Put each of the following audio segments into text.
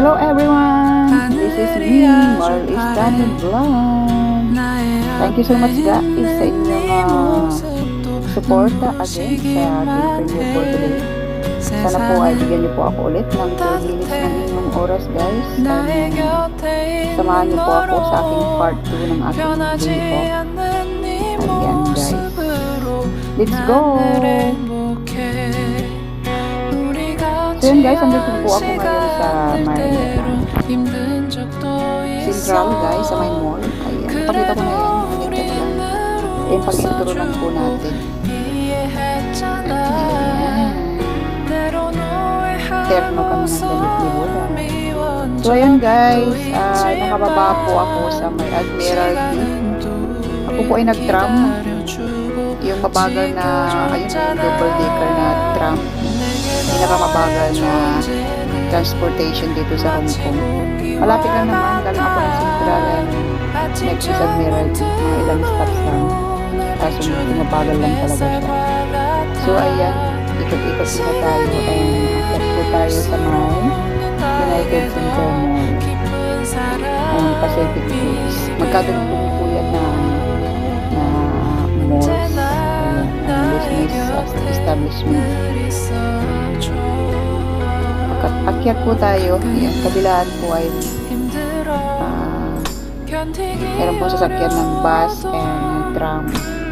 Hello everyone! This is me, Marl Stanley Vlog. Thank you so much guys sa inyong uh, suporta again sa ating premiere for today. Sana po ay bigyan niyo po ako ulit ng 2 minutes ng inyong oras guys. And, samahan niyo po ako sa aking part 2 ng aking video. Ayan guys. Let's go! Yun guys, andito po ako ngayon sa may Central guys, sa may mall. Ayan, pakita ko na yan. Ganito. Ayan, pag-intro lang po natin. Ayan. Terno kami ng damit ni Buda. So ayan guys, uh, nakababa po ako sa may Admiralty. Ako po ay nag-tram. Yung mabagal na, ayun, double decker na tram. Pinakamabagal na transportation dito sa Hong Kong. Malapit lang naman, galing ako ng Central and next is Admiralty. Mga ilang stops lang. Kaso mabagal lang talaga siya. So ayan, ikot-ikot na tayo and akit po tayo sa may United Center Mall and Pacific Place. Magkaganon po po yan na, na malls business establishment. Ak- akyat po tayo. Ayan, kabilaan po ay ah, meron po sasakyan ng bus and tram.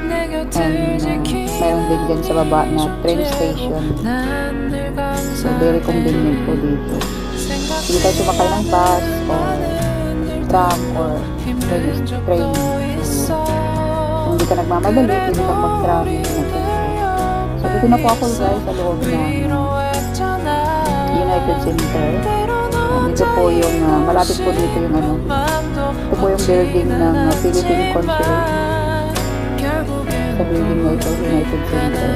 And uh, meron din dyan sa baba na train station. So, very convenient po dito. Hindi tayo sumakay ng bus or tram or train. train. So, hindi ka nagmamadali, pwede kang mag-tram. Dito na po ako guys sa loob ng United Center. Dito po yung, ah, malapit po dito yung ano, ito po yung building ng ah, Philippine Consulate sa building na ito, United Center.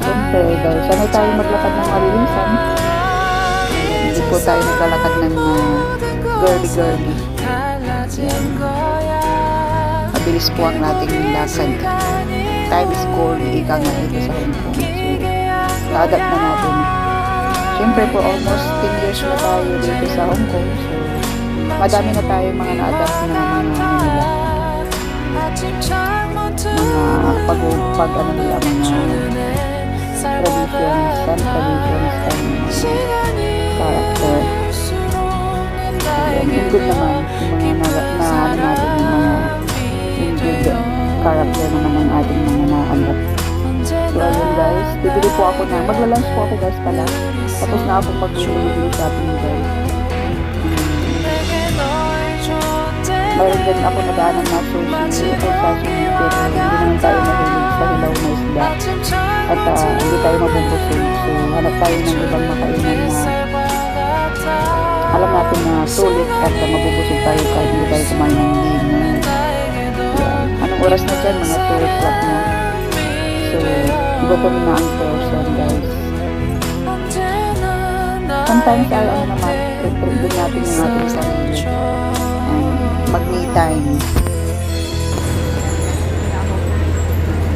Siyempre, dahil sanay tayo maglakad ng malilisan, hindi po tayo naglalakad ng uh, girly-girly. Mabilis po ang ating lakad. Time is gold, ika nga ito sa Hong Kong. So, na-adapt na natin. Siyempre po, almost 10 years na tayo dito sa Hong Kong. So, madami na tayo mga na-adapt na mga nila, mga pag, pag ano nila, mga traditions and traditions and character. Ayan, yung good naman, yung mga na, na yung mga yung good character naman ng ating mga na-adapt. So, ayun guys, bibili po ako na, magla-lunch po ako guys pala. Tapos na ako mag-bibili shopping guys. Mayroon din ako nadaanan na sushi o sashimi pero hindi naman tayo mahilig sa hilaw na isda. At ah, hindi tayo mabubusog. So, hanap tayo ng ibang makainan na alam natin na sulit at uh, mabubusog tayo kahit hindi tayo kumain ng. Anong oras na dyan? Mga 2 o'clock na. So, gutom na ang person guys. Sometimes ano naman, trip din natin yung ating sarili. And mag-me time.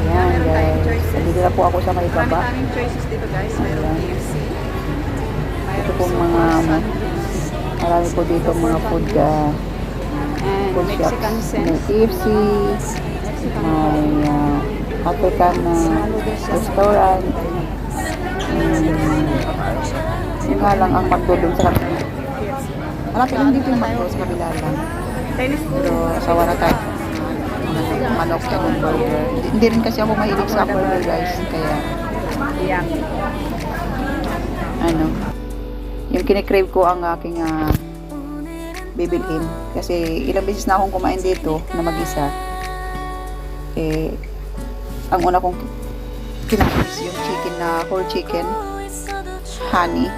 Ayan guys. Dito na po ako sa may baba. Maraming choices dito guys. Mayroong. KFC. Ito pong mga marami po dito mga food uh, food Mexican shops. May sense. KFC, may uh, African uh, restaurant. Um, yun nga lang ang dun sa Malapit lang dito yung McDo sa kabila lang. Pero sawa na tayo. Ano, manok at burger. Hindi, rin kasi ako mahilig sa burger guys. Kaya ano, yung kinikrave ko ang aking ah, bibilhin. Kasi ilang beses na akong kumain dito na mag-isa. Eh, ang una kong kinain is yung chicken na whole chicken. Honey.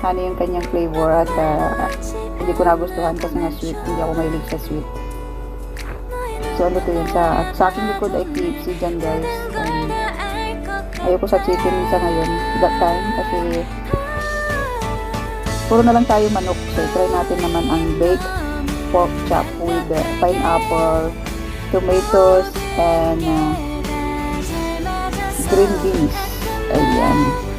Honey yung kanyang flavor at ah, hindi ko nagustuhan kasi nga sweet. Hindi ako mahilig sa sweet. So ano to yun sa, sa aking likod ay KFC dyan guys. Um, ayoko sa chicken sa ngayon that time kasi puro na lang tayo manok so try natin naman ang baked pork chop with uh, pineapple tomatoes uh, green beans ayan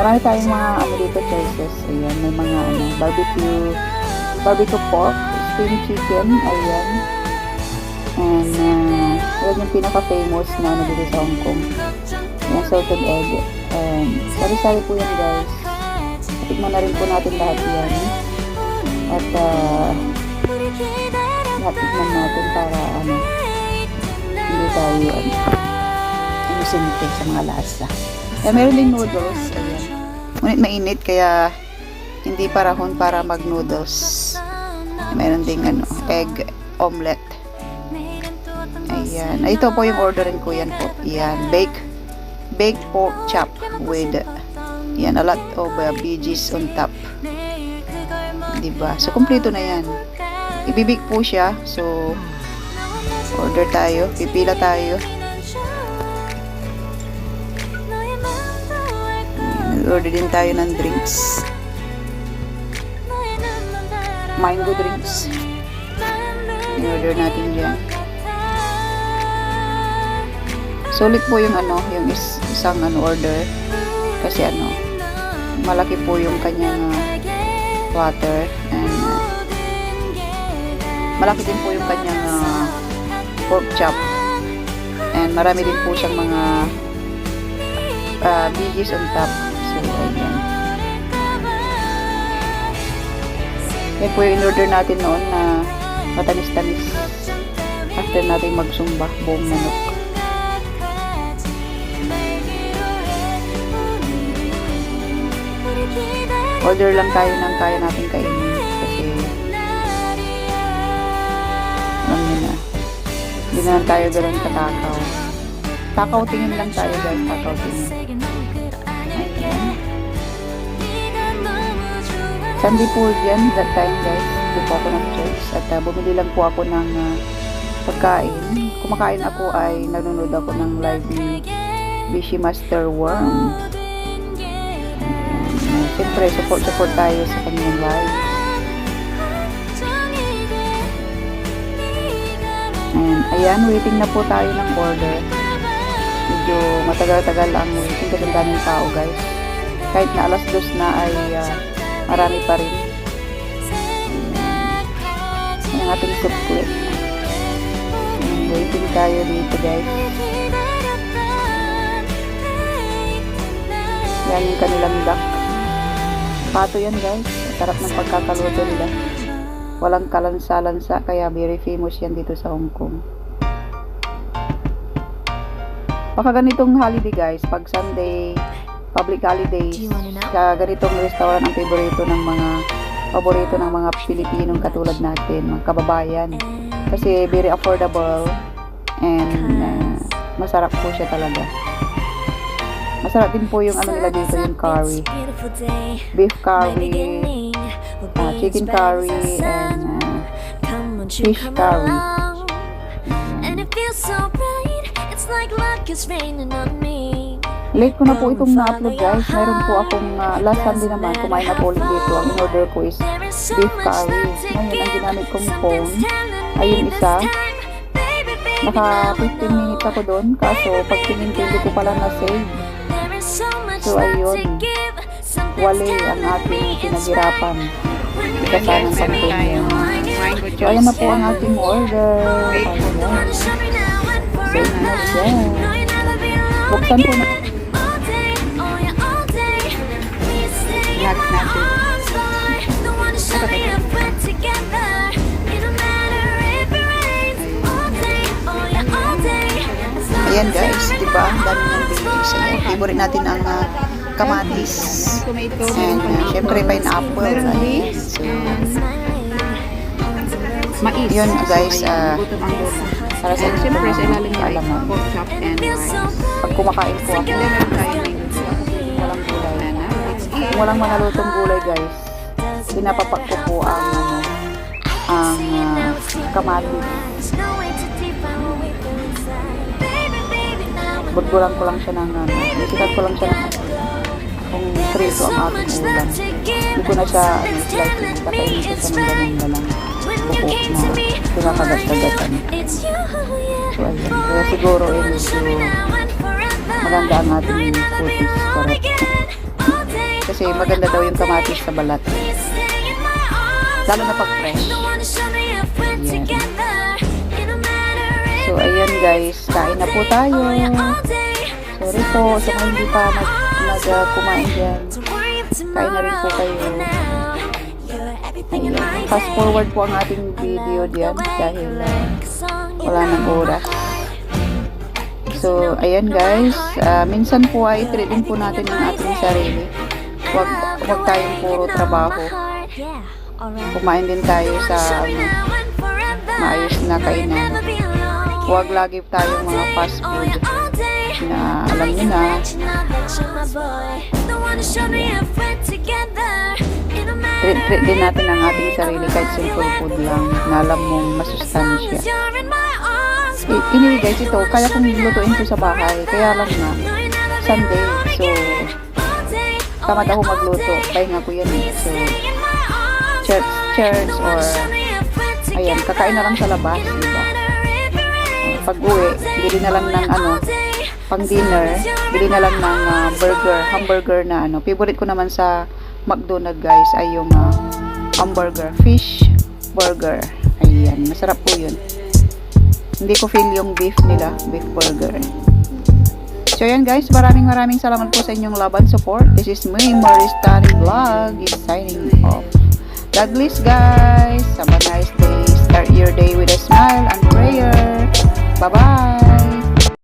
marami tayong mga ano dito choices. Ayan, may mga ano, barbecue, barbecue pork, steamed chicken, ayan. And, uh, yan yung pinaka-famous na ano dito sa Hong Kong. Yung salted egg. And, sari-sari po yan guys. Tikman na rin po natin lahat yan. At, uh, lahat tikman natin para ano, hindi tayo ano, inosente sa mga lasa. Kaya meron din noodles. Ayan. Ngunit mainit kaya hindi parahon para mag-noodles. Meron ding ano, egg omelette. Ayan. Ay, Ito po yung orderin ko. Yan po. Yan. Bake, baked pork chop with yan, a lot of uh, veggies on top. Diba? So, kompleto na yan. Ibibig po siya. So, order tayo. Pipila tayo. Order din tayo ng drinks. Mango drinks. In-order natin dyan. Sulit po yung ano, yung is, isang ano order. Kasi ano, malaki po yung kanyang uh, water. And uh, malaki din po yung kanyang uh, pork chop. And marami din po siyang mga uh, veggies on top. So, ayan. Yan po yung in-order natin noon na matamis-tamis. After natin magsumba, buong manok. Order lang tayo ng kaya natin kainin. Hindi naman tayo ganun katakaw. Takaw tingin lang tayo guys, takaw tingin. Ayan. Sunday po yan, that time guys. Hindi po ako ng church. At uh, bumili lang po ako ng uh, pagkain. Kumakain ako ay nanonood ako ng live ni Bishi Master Worm. Siyempre, support-support tayo sa kanyang live. Ayan, waiting na po tayo ng order. Medyo matagal-tagal ang waiting kasi daming tao guys. Kahit na alas dos na ay uh, marami pa rin. Ayan. Ang ating sukli. Ayan, Waiting tayo dito guys. Yan yung kanilang duck. Pato yan guys. Sarap ng pagkakaluto nila. Walang kalansa-lansa kaya very famous yan dito sa Hong Kong. Baka ganitong holiday guys, pag Sunday, public holidays, kaya ganitong restaurant ang favorito ng mga paborito ng mga Pilipinong katulad natin, mga kababayan. Kasi very affordable and uh, masarap po siya talaga. Masarap din po yung ano nila dito, yung curry. Beef curry, uh, chicken curry, and uh, fish curry. And it feels so bright, Late ko na po itong na-upload guys. Meron po akong uh, last Sunday naman, kumain na po ulit dito. Ang in-order ko is beef curry. Ngayon, ang ginamit kong phone ay yung isa. Naka 15 minutes ako doon. Kaso, pag tingin ko, pala na-save. So ayun, Wali ang ating pinaghirapan. Tayong mango So, ayan na po ang ating order. Ayan. Say na siya. Buksan po na. Lahat natin. Ayan guys, di ba? Ang dami ng veggies. Ayan, favorite natin ang uh, kamatis. And meron uh, syempre pineapple. Meron Ayan. So, mais. Yun, guys, So, ah, para sa siyempre sa ilalim niya ay pork chop and rice. Pag kumakain po ako, meron tayo juice. walang gulay. Kung walang manalutong gulay guys, pinapapak ko po ang ano, ang uh, kamatis. Budburan ko lang siya ng ano, isikat ko lang siya ng kung prito ang ating ulam. Hindi ko na siya ano, kakainin ko siya ng ganun na lang. Pinakagat-kagatan. So ayun, kaya siguro eh medyo maganda ang ating. Correct. Kasi maganda daw yung kamatis sa balat. Lalo na pag fresh. The one to show me if we're Ayan. So, ayan guys. Kain na po tayo. Sorry po sa mga hindi pa nag, nag uh, kumain dyan. Kain na rin po kayo. Ayan. Fast forward po ang ating video diyan dahil uh, wala nang oras. So, ayan guys. Uh, minsan po ay treat po natin ang ating sarili. Huwag, huwag tayong puro trabaho. Kumain din tayo sa ano, maayos na kainan. Huwag lagi tayong mga fast food na alam niyo na treat, din natin ang ating sarili kahit simple food lang na alam mong masustansya. Eh, anyway guys, ito, kaya kong lutuin ko sa bahay. Kaya lang na, Sunday. So, tamad ako magluto. Pahinga ko yan eh. So, church, church or, ayan, kakain na lang sa labas, diba? Pag uwi, bili na lang ng ano, pang dinner, bili na lang ng ah, burger, hamburger na ano. Favorite ko naman sa McDonald's guys ay yung ah, hamburger, fish burger. Ayan, masarap po yun. Hindi ko feel yung beef nila, beef burger. So yan guys, maraming maraming salamat po sa inyong and support. This is me, Maris Tani Vlog, is signing off. God guys. Have a nice day. Start your day with a smile and prayer. Bye-bye.